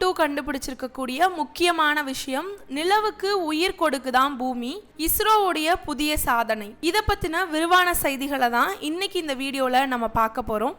Two கண்டுபிடிச்சிருக்கக்கூடிய முக்கியமான விஷயம் நிலவுக்கு உயிர் கொடுக்குதான் பூமி இஸ்ரோவுடைய புதிய சாதனை. இதை பற்றின விரிவான செய்திகளை தான் இன்னைக்கு இந்த வீடியோவில் நம்ம பார்க்க போகிறோம்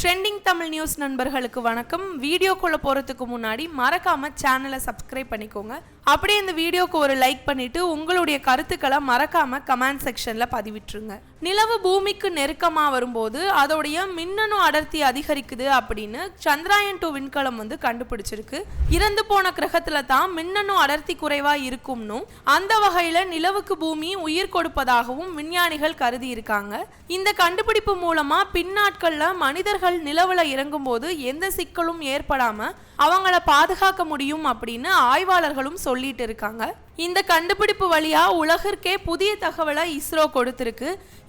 ட்ரெண்டிங் தமிழ் நியூஸ் நண்பர்களுக்கு வணக்கம். வீடியோக்குள்ளே போகிறதுக்கு முன்னாடி மறக்காமல் சேனலை சப்ஸ்கிரைப் பண்ணிக்கோங்க. அப்படியே இந்த வீடியோக்கு ஒரு லைக் பண்ணிட்டு உங்களுடைய கருத்துக்களை மறக்காம கமெண்ட் செக்ஷன்ல பதிவிட்டுருங்க. நிலவு பூமிக்கு நெருக்கமாக வரும்போது அதோடைய மின்னணு அடர்த்தி அதிகரிக்குது அப்படின்னு சந்திராயன் டூ விண்கலம் வந்து கண்டுபிடிச்சிருக்கு. இறந்து போன கிரகத்துல தான் மின்னணு அடர்த்தி குறைவா இருக்கும்னும் அந்த வகையில நிலவுக்கு பூமி உயிர் கொடுப்பதாகவும் விஞ்ஞானிகள் கருதி இருக்காங்க இந்த கண்டுபிடிப்பு மூலமா பின்னாட்கள்ல மனிதர்கள் நிலவுல இறங்கும்போது எந்த சிக்கலும் ஏற்படாம அவங்கள பாதுகாக்க முடியும் அப்படின்னு ஆய்வாளர்களும் சொல்லிட்டு இருக்காங்க. இந்த கண்டுபிடிப்பு வழியாக உலகிற்கே புதிய தகவலை இஸ்ரோ கொடுத்துருக்கு.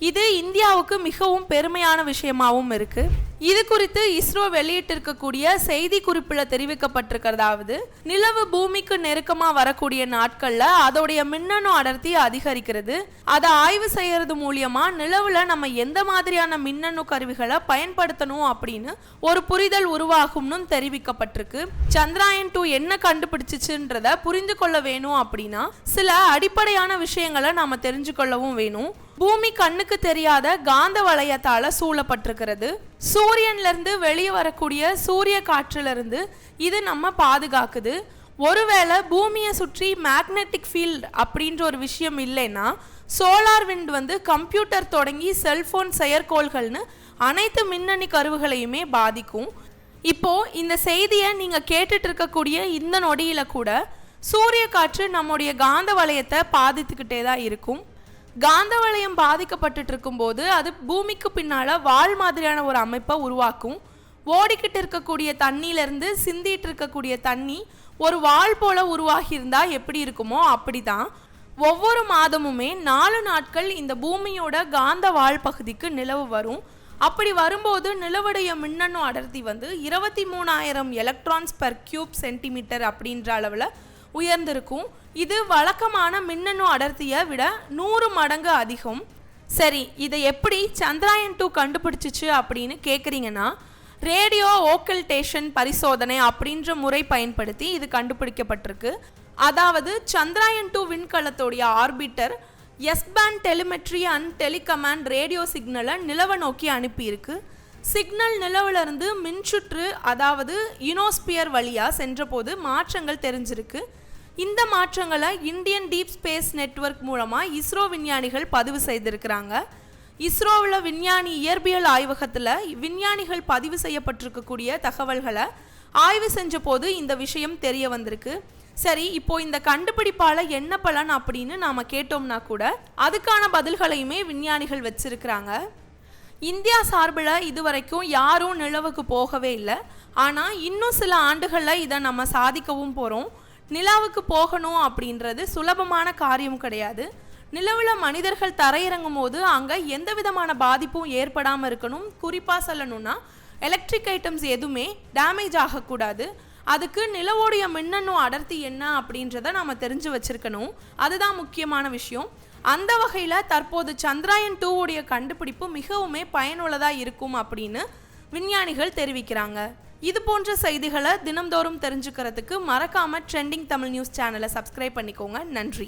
இது இந்தியாவுக்கு மிகவும் பெருமையான விஷயமாகவும் இருக்கு. இது குறித்து இஸ்ரோ வெளியிட்டிருக்கக்கூடிய செய்தி குறிப்பில் தெரிவிக்கப்பட்டிருக்கிறதாவது நிலவு பூமிக்கு நெருக்கமாக வரக்கூடிய நாட்களில் அதோடைய மின்னணு அடர்த்தி அதிகரிக்கிறது. அதை ஆய்வு செய்யறது மூலியமா நிலவுல நம்ம எந்த மாதிரியான மின்னணு கருவிகளை பயன்படுத்தணும் அப்படின்னு ஒரு புரிதல் உருவாகும்னு தெரிவிக்கப்பட்டிருக்கு. சந்திராயன் டூ என்ன கண்டுபிடிச்சிச்சுன்றத புரிந்து கொள்ள வேணும் அப்படின்னா சில அடிப்படையான விஷயங்களை நாம தெரிஞ்சுக்கொள்ளவும் வேணும். பூமி கண்ணுக்கு தெரியாத காந்த வளையத்தால் சூழப்பட்டிருக்கிறது. சூரியன்ல இருந்து வெளியே வரக்கூடிய சூரிய காற்றிலிருந்து இது நம்ம பாதுகாக்குது. ஒருவேளை பூமியை சுற்றி மேக்னெட்டிக் ஃபீல்ட் அப்படின்ற ஒரு விஷயம் இல்லைன்னா சோலார் விண்ட் வந்து கம்ப்யூட்டர் தொடங்கி செல்ஃபோன் செயற்கோள்கள்னு அனைத்து மின்னணு கருவுகளையுமே பாதிக்கும். இப்போ இந்த செய்தியை நீங்கள் கேட்டுட்டு இருக்கக்கூடிய இந்த நொடியில் கூட சூரிய காற்று நம்முடைய காந்த வளையத்தை பாதித்துக்கிட்டே தான் இருக்கும். காந்த வளையம் பாதிக்கப்பட்டுட்டு இருக்கும்போது அது பூமிக்கு பின்னால் வால் மாதிரியான ஒரு அமைப்பை உருவாக்கும். ஓடிக்கிட்டு இருக்கக்கூடிய தண்ணியிலேருந்து சிந்திட்டு இருக்கக்கூடிய தண்ணி ஒரு வால் போல உருவாகி இருந்தா எப்படி இருக்குமோ அப்படிதான். ஒவ்வொரு மாதமுமே நாலு நாட்கள் இந்த பூமியோட காந்த வால் பகுதிக்கு நிலவு வரும். அப்படி வரும்போது நிலவுடைய மின்னணு அடர்த்தி வந்து இருபத்தி மூணாயிரம் எலக்ட்ரான்ஸ் பெர் கியூப் சென்டிமீட்டர் அப்படின்ற அளவில் உயர்ந்திருக்கும். இது வழக்கமான மின்னணு அடர்த்தியை விட நூறு மடங்கு அதிகம். சரி இதை எப்படி சந்திராயன் டூ கண்டுபிடிச்சிச்சு அப்படின்னு கேட்குறீங்கன்னா ரேடியோ ஓக்கல்டேஷன் பரிசோதனை அப்படின்ற முறை பயன்படுத்தி இது கண்டுபிடிக்கப்பட்டிருக்கு. அதாவது Chandrayaan two விண்கலத்தோடைய orbiter S band telemetry and telecommand radio சிக்னலை நிலவை நோக்கி அனுப்பியிருக்கு. சிக்னல் நிலவிலிருந்து மின்சுற்று அதாவது யுனோஸ்பியர் வழியாக சென்றபோது மாற்றங்கள் தெரிஞ்சிருக்கு. இந்த மாற்றங்களை இந்தியன் டீப் ஸ்பேஸ் நெட்வொர்க் மூலமாக இஸ்ரோ விஞ்ஞானிகள் பதிவு செய்திருக்கிறாங்க. இஸ்ரோவில் விஞ்ஞானி இயற்பியல் ஆய்வகத்தில் விஞ்ஞானிகள் பதிவு செய்யப்பட்டிருக்கக்கூடிய தகவல்களை ஆய்வு செஞ்ச போது இந்த விஷயம் தெரிய வந்திருக்கு. சரி இப்போ இந்த கண்டுபிடிப்பால் என்ன பலன் அப்படின்னு நாம கேட்டோம்னா கூட அதுக்கான பதில்களையுமே விஞ்ஞானிகள் வச்சிருக்கிறாங்க. இந்தியா சார்பில் இதுவரைக்கும் யாரும் நிலவுக்கு போகவே இல்லை. ஆனால் இன்னும் சில ஆண்டுகளில் இதை நம்ம சாதிக்கவும் போகிறோம் நிலாவுக்கு போகணும் அப்படின்றது சுலபமான காரியம் கிடையாது. நிலவில் மனிதர்கள் தரையிறங்கும் போது அங்கே எந்த விதமான பாதிப்பும் ஏற்படாமல் இருக்கணும். குறிப்பாக சொல்லணும்னா எலக்ட்ரிக் ஐட்டம்ஸ் எதுவுமே டேமேஜ் ஆகக்கூடாது. அதுக்கு நிலவோடைய மின்னணு அடர்த்தி என்ன அப்படின்றத நாம் தெரிஞ்சு வச்சிருக்கணும். அதுதான் முக்கியமான விஷயம். அந்த வகையில் தற்போது சந்திராயன் டூ உடைய கண்டுபிடிப்பு மிகவுமே பயனுள்ளதாக இருக்கும் அப்படின்னு விஞ்ஞானிகள் தெரிவிக்கிறாங்க. இது போன்ற செய்திகளை தினம்தோறும் தெரிஞ்சுக்கிறதுக்கு மறக்காம ட்ரெண்டிங் தமிழ் நியூஸ் சேனலை சப்ஸ்கிரைப் பண்ணிக்கோங்க. நன்றி.